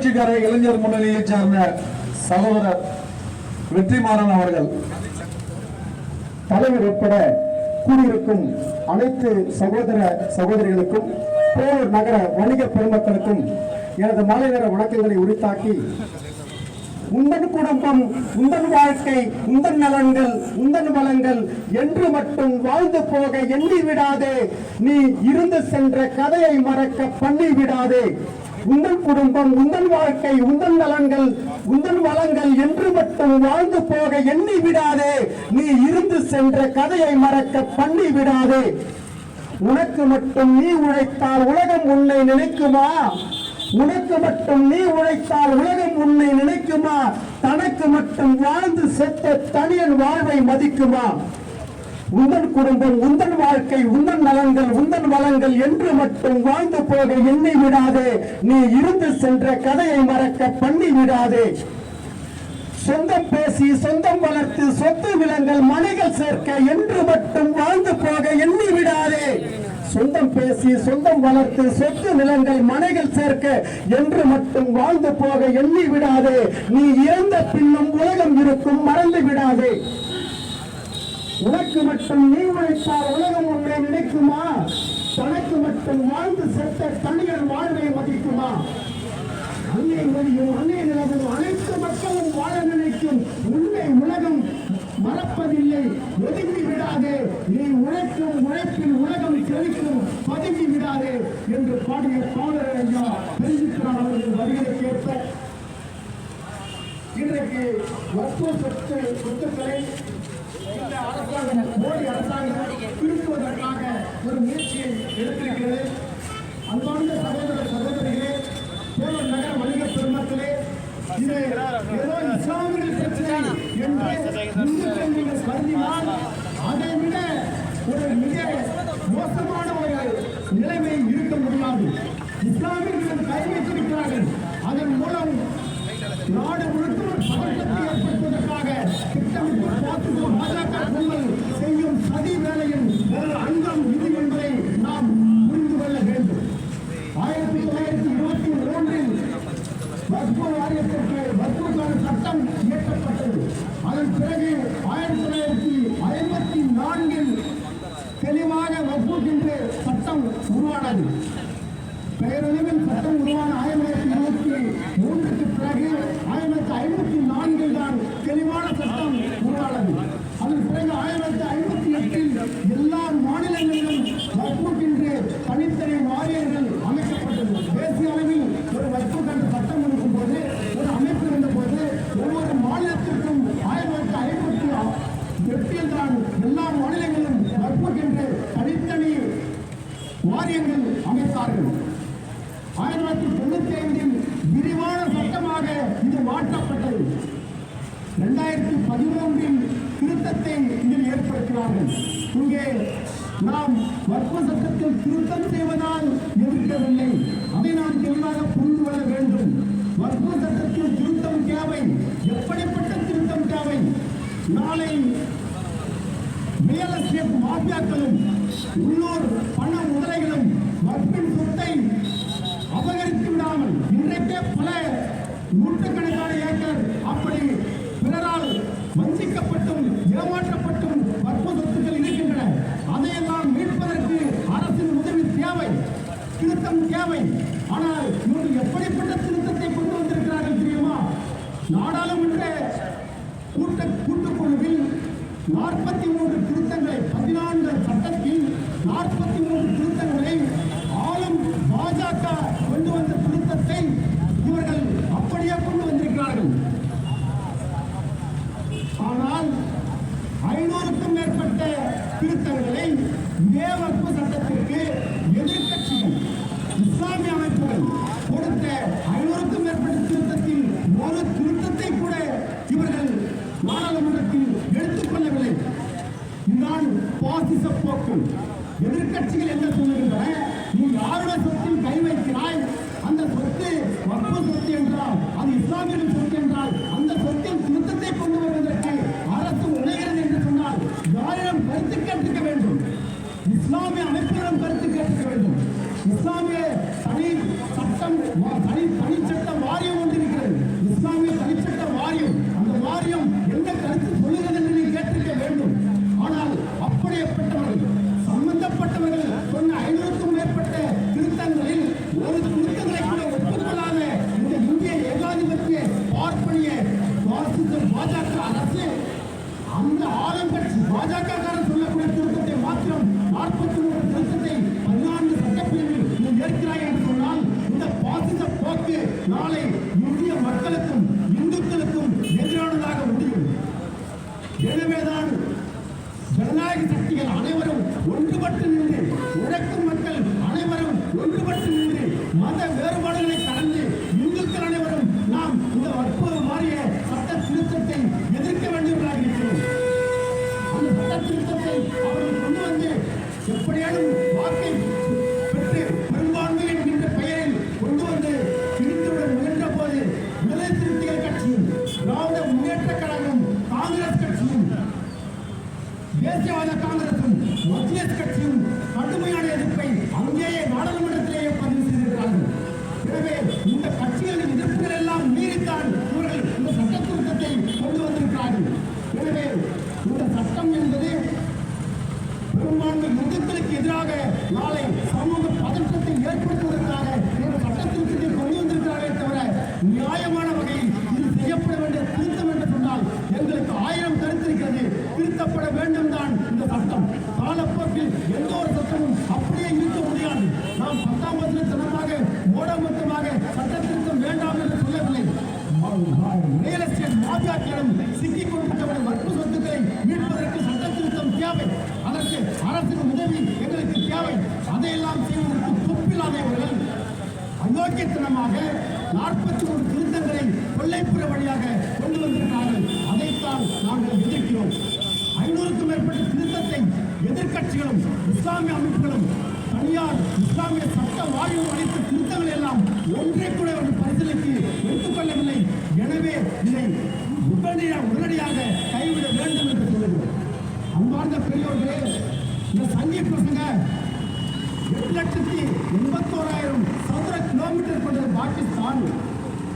புரட்சிகர இளைஞர் முன்னணியைச் சார்ந்த சகோதரர் வெற்றிமாறன் அவர்கள். தலைவர் உட்பட கூடியிருக்கும் அனைத்து சகோதர சகோதரிகளுக்கும் போலூர் நகர வணிக பெருமக்களுக்கும் எனது மாலை நேர வணக்கங்களை உரித்தாக்கி உந்தன் குடும்பம் உந்தன் வாழ்க்கை உந்தன் நலன்கள் உந்தன் வளங்கள் என்று மட்டும் வாழ்ந்து போக எண்ணி விடாதே. நீ இருந்து சென்ற கதையை மறக்க பண்ணி விடாதே உந்தன் குடும்பம் உந்தன் வாழ்க்கை உந்தன் நலன்கள் உங்கள் வளங்கள் என்று மட்டும் வாழ்ந்து போக எண்ணி விடாதே. நீ இருந்து சென்ற கதையை மறக்க பண்ணி விடாதே. உனக்கு மட்டும் நீ உழைத்தால் உலகம் உன்னை நினைக்குமா? உனக்கு மட்டும் நீ உழைத்தால் உலகம் உன்னை நினைக்குமா? தனக்கு மட்டும் வாழ்ந்து செத்த தனியன் வாழ்வை மதிக்குமா? உந்தன் குடும்பம் உந்தன் வாழ்க்கை உந்தன் நலன்கள் உந்தன் வளங்கள் என்று மட்டும் வாழ்ந்து போக எண்ணி விடாதே. நீ இருந்து சென்ற கதையை மறக்க பண்ணி விடாதே. சொந்தம் பேசி சொந்தம் வளர்த்து சொத்து விலங்கள் மனைகள் சேர்க்க என்று மட்டும் வாழ்ந்து போக எண்ணி விடாதே. சொந்தம் பேசி சொந்தம் வளர்த்து சொத்து நிலங்கள் மனைகள் சேர்க்க என்று மட்டும் வாழ்ந்து போக எண்ணி விடாதே. நீ இறந்த பின்னும் உலகம் இருக்கும் மறந்து விடாதே. உனக்கு மட்டும் நீ உழைத்தால் உலகம் உன்னை நினைக்குமா? தனக்கு மட்டும் வாழ்ந்து செத்த தனியர் வாழ்வை மதிக்குமா? அன்னை மதியும் அன்னை நிலவும் அனைத்து மக்களும் வாழ நினைக்கும் உன்னை உலகம் மறப்பதில்லை. ஒதுங்கி விடாதே. நீ உழைக்கும் உழைப்பில் உலகம் செழிக்கும். பதுங்கி விடாதே என்று பாடிய பாடல் ஐயா தெரிவிக்கிறார் அவர்கள் வரிகளை கேட்ப இன்றைக்கு வற்புறு சொத்து சொத்துக்களை அரசாங்கம் மோடி அரசாங்கம் திருத்துவதற்காக ஒரு முயற்சியை எடுத்திருக்கிறது அன்பார்ந்த சகோதர சகோதரிகளே சேலம் நகர வணிக பெருமக்களே இது ஏதோ இஸ்லாமிய பிரச்சனை என்று இந்துக்கள் நீங்கள் கருதினால் அதை விட ஒரு மிக மோசமான ஒரு நிலைமை இருக்க முடியாது இஸ்லாமியர்கள் கை வைத்திருக்கிறார்கள் அதன் மூலம் நாடு முழுக்க ஒரு பதற்றத்தை ஏற்படுத்துவதற்காக தெளிவாக வக்புக்கென்று சட்டம் உருவானது. பெயரளவில் சட்டம் உருவான ஆயிரத்தி தொள்ளாயிரத்தி இருபத்தி மூன்றுக்கு பிறகு ஆயிரத்தி ஐம்பத்தி நான்கில் தான் தெளிவான சட்டம் உருவானது. அதன் பிறகு ஆயிரத்தி ஐம்பத்தி எட்டில் எல்லா மாநிலங்களிலும் வற்புக்கென்று தனித்தனி வாரியர்கள் அமைக்கப்பட்டது தேசிய அளவில் ஒரு வற்புக்கென்று சட்டம் இருக்கும்போது ஒரு அமைப்பு இருந்தபோது ஒவ்வொரு மாநிலத்திற்கும் ஆயிரத்தி ஐம்பத்தி எட்டில் தான் எல்லா மாநிலங்களிலும் வற்புக்கென்று தனித்தனி வாரியங்கள் அமைத்தார்கள் ஆயிரத்தி ஐந்தில் விரிவான சட்டமாக இது மாற்றப்பட்டது. இரண்டாயிரத்தி பதிமூன்றில் திருத்தத்தை இதில் ஏற்படுத்தினார்கள். இங்கே நாம் வர்க்க சட்டத்தில் திருத்தம் செய்வதால் எதிர்க்கவில்லை. அதை நாம் தெளிவாக புரிந்து கொள்ள வேண்டும். வர்க்க சட்டத்தில் திருத்தம் தேவை. எப்படிப்பட்ட திருத்தம் தேவை? நாளை ரியல் எஸ்டேட் மாஃபியாக்களும் உள்ளூர் பண முதலைகளும் வர்ப்பின் சொத்தை இல்லாமல் இன்றைக்கே பல நூற்றுக்கணக்கான ஏக்கர் அப்படி பிறரால் வஞ்சிக்கப்பட்டும் ஏமாற்றப்பட்டும் வர்ப்ப சொத்துக்கள் இருக்கின்றன. அதையெல்லாம் மீட்பதற்கு அரசின் உதவி தேவை திருத்தம் தேவை. ஆனால் இவர்கள் எப்படிப்பட்ட திருத்தத்தை கொண்டு வந்திருக்கிறார்கள் தெரியுமா? நாடாளுமன்ற கூட்ட கூட்டுக்குழுவில் நாற்பத்தி மூன்று திருத்தங்களை பதினான்கு சட்டத்தில் நாற்பத்தி மூன்று திருத்தங்களை ஆளும் பாஜக கொண்டு வந்த திருத்தத்தை இவர்கள் அப்படியே கொண்டு வந்திருக்கிறார்கள் ஆனால் ஐநூறுக்கும் மேற்பட்ட திருத்தங்களை இதே வகுப்பு சட்டத்திற்கு எதிர்க்கட்சிகள் இஸ்லாமிய அமைப்புகள் கொடுத்த ஐநூறுக்கும் மேற்பட்ட திருத்தத்தில் ஒரு திருத்தத்தை கூட இவர்கள் நாடாளுமன்றத்தில் எடுத்துக்கொள்ளவில்லை இதுதான் பாசிச போக்கு எதிர்கட்சிகள் என்ன சொல்லுகின்றன? நீ யாருடைய சொத்தில் கை வைக்கிறாய்? அந்த சொத்து வக்பு சொத்து என்றால் அது இஸ்லாமியர்கள் சொத்து என்றால் அந்த சொத்தில் திருத்தத்தை கொண்டு வருவதற்கு அரசு முனைகிறது என்று சொன்னால் யாரிடம் கருத்து கேட்டுக்க வேண்டும்? இஸ்லாமிய அமைப்பிடம் கருத்து கேட்டுக்க வேண்டும். இஸ்லாமிய தனி சட்டம் தனி தனி சட்ட வாரிய பாஜக காரன் சொல்லக்கூடிய திருத்தத்தை மாத்திரம் நாற்பத்தி மூன்று திருத்தத்தை பதினான்கு சட்டப்பிரிவில் என்று சொன்னால் இந்த பாசிச போக்கு நாளை இந்திய மக்களுக்கும் இந்துக்களுக்கும் எதிரானதாக முடியும். எனவேதான் ஜனநாயக சக்திகள் அனைவரும் ஒன்றுபட்டு நின்று உழைக்கும் மக்கள் அனைவரும் ஒன்றுபட்டு நின்று மத வேறுபாடு தேசியவாத காங்கிரசும் மத்திய கட்சியும் கடுமையான எதிர்ப்பை அங்கேயே நாடாளுமன்றத்திலேயே பதிவு செய்திருக்கிறார்கள். எனவே இந்த கட்சி எதிர்ப்புகள் எல்லாம் மீறித்தான் இவர்கள் இந்த சட்ட திருத்தத்தை கொண்டு வந்திருக்கிறார்கள் எனவே இந்த சட்டம் என்பது பெரும்பான்மை இந்துக்களுக்கு எதிராக நாளை சமூக பதற்றத்தை ஏற்படுத்துவதற்காக இந்த சட்ட திருத்தத்தை கொண்டு வந்திருக்கிறார்களே தவிர நியாயமான வகையில் இது செய்யப்பட வேண்டிய திருத்தம் என்று சொன்னால் எங்களுக்கு ஆயிரம் கருத்து இருக்கிறது திருத்தப்பட வேண்டும் தான் இந்த சட்டம் காலப்போக்கில் எந்த ஒரு சட்டமும் அப்படியே இருக்க முடியாது நாம் பத்தாம் வசதி தினமாக மூடமொத்தமாக திருத்தம் வேண்டாம் என்று சொல்லவில்லை. ரியல் எஸ்டேட் மாஃபியாக்களிடம் சிக்கிக் கொண்டிருக்கக்கூடிய வற்பு சொத்துக்களை மீட்பதற்கு சட்ட திருத்தம் தேவை. அதற்கு அரசின் உதவி எங்களுக்கு தேவை. அதையெல்லாம் செய்வதற்கு துப்பில்லாதவர்கள் அயோக்கியத்தனமாக நாற்பத்தி ஒரு திருத்தங்களை கொள்ளைப்புற வழியாக கொண்டு வந்திருக்கிறார்கள். அதைத்தான் நாங்கள் எதிர்க்கிறோம். ஐநூறுக்கும் மேற்பட்ட திருத்தத்தை எதிர்க்கட்சிகளும் இஸ்லாமிய அமைப்புகளும் தனியார் இஸ்லாமிய சட்ட வாய்வு அளித்த திருத்தங்கள் எல்லாம் ஒன்றை கூட அவர்கள் பரிசீலித்து எடுத்துக்கொள்ளவில்லை. எனவே இதை உடனடியாக உடனடியாக கைவிட வேண்டும் என்று சொல்லுகிறோம் அன்பார்ந்த பெரியோர்களே இந்த சங்கி பசங்க எட்டு லட்சத்தி எண்பத்தோராயிரம் சதுர கிலோமீட்டர் கொண்ட பாகிஸ்தான்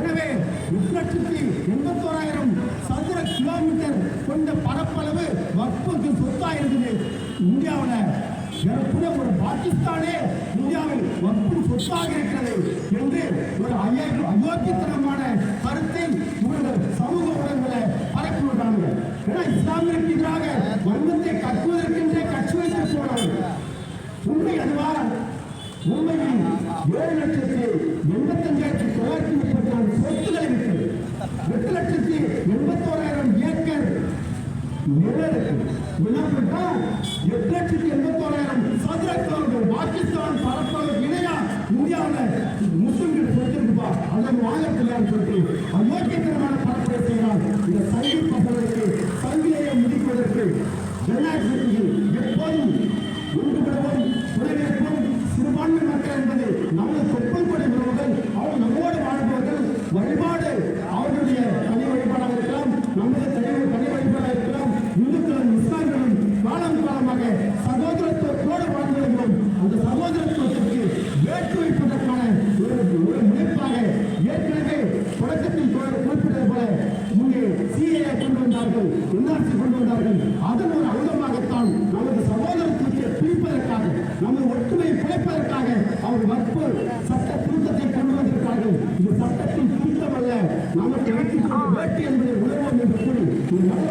எனவே எட்டு லட்சத்தி எண்பத்தோராயிரம் சதுர கிலோமீட்டர் கொண்ட பரப்பளவு வற்புக்கு சொத்தாயிருந்தது இருக்குது இந்தியாவில். ஏறக்குறைய ஒரு பாகிஸ்தானே இந்தியாவில் வற்பு சொத்தாக இருக்கிறது என்று ஒரு அயோக்கியத்தனமான கருத்தை இவர்கள் சமூக ஊடகங்களை பரப்பி விடுறாங்க ஏன்னா இஸ்லாமியருக்கு எதிராக வன்மத்தை கற்குவதற்கென்றே கட்சி வைத்து போனாங்க உண்மை அதுவா உண்மையில் ஏழு லட்சத்தி எண்பத்தஞ்சாயிரத்தி தொள்ளாயிரத்தி முப்பத்தி நாலு சொத்துக்கள் இருக்கு எட்டு லட்சத்தி எண்பத்தோராயிரம் ஏக்கர் நிலம் இருக்கு வினாப்பட்டா எட்டு லட்சத்தி எண்பத்தோராயிரம் சதுர கிலோமீட்டர் பாகிஸ்தான் பரப்பளவு இணையா? இந்தியாவில் முஸ்லிம்கள் கொடுத்திருக்குப்பா அதை அந்த சகோதரத்துவத்திற்கு வேட்டு வைப்பதற்கான ஒரு ஒரு முனைப்பாக ஏற்கனவே தொடக்கத்தில் குறி- குறிப்பிட்டது போல இங்கே சிஏ கொண்டு வந்தார்கள் என்ஆர்சி கொண்டு வந்தார்கள். அதன் ஒரு அங்கமாகத்தான் நமது சகோதரத்துவத்தை பிரிப்பதற்காக நமது ஒற்றுமையை குறைப்பதற்காக அவர் வற்பு சட்ட திருத்தத்தை கொண்டு வந்திருக்கிறார்கள். இது சட்டத்தின் திருத்தம் அல்ல நமக்கு வைத்துக் கொண்ட வேட்டு என்பதை உணர்வோம் என்று கூறி ஒரு நல்ல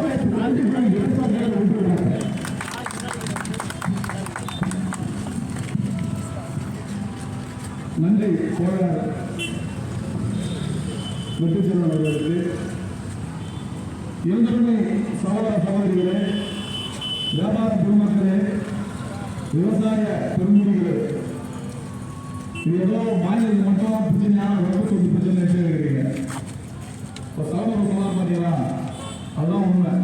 நன்றி தோழர் வெற்றிச்செல்வன் அவர்களுக்கு இருந்தபடி சகோதர சகோதரிகளே வியாபார பெருமக்களே விவசாய பெருங்குடிகளே இது ஏதோ மாநிலத்துக்கு மட்டும் பிரச்சனையான உடம்பு சொத்து பிரச்சனை இருக்கிறீங்க இப்போ சகோதர சொன்னார் பார்த்தீங்களா அதுதான் உண்மை